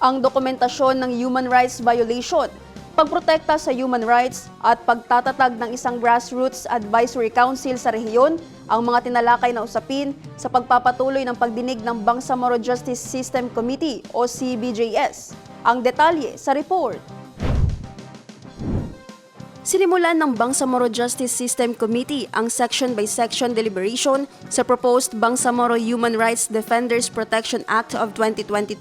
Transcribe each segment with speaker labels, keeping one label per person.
Speaker 1: ang dokumentasyon ng human rights violation, pagprotekta sa human rights at pagtatatag ng isang grassroots advisory council sa rehiyon ang mga tinalakay na usapin sa pagpapatuloy ng pagdinig ng Bangsamoro Justice System Committee o CBJS. Ang detalye sa report. Sinimulan ng Bangsamoro Justice System Committee ang section-by-section deliberation sa proposed Bangsamoro Human Rights Defenders Protection Act of 2022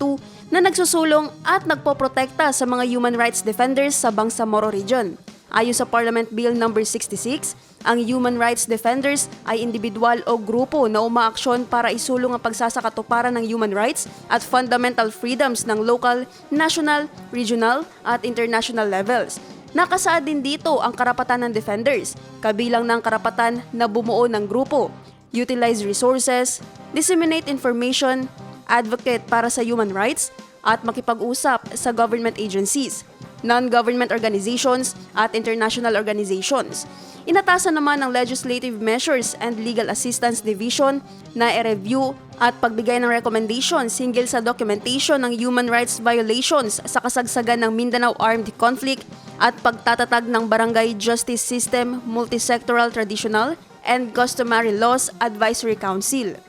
Speaker 1: na nagsusulong at nagpoprotekta sa mga human rights defenders sa Bangsamoro Region. Ayon sa Parliament Bill No. 66, ang human rights defenders ay individual o grupo na umaaksyon para isulong ang pagsasakatuparan ng human rights at fundamental freedoms ng local, national, regional at international levels. Nakasaad din dito ang karapatan ng defenders, kabilang ng karapatan na bumuo ng grupo, utilize resources, disseminate information, advocate para sa human rights, at makipag-usap sa government agencies, non-government organizations at international organizations. Inatasan naman ng Legislative Measures and Legal Assistance Division na i-review at pagbigay ng recommendation singgil sa documentation ng human rights violations sa kasagsagan ng Mindanao Armed Conflict at pagtatatag ng Barangay Justice System Multisectoral Traditional and Customary Laws Advisory Council.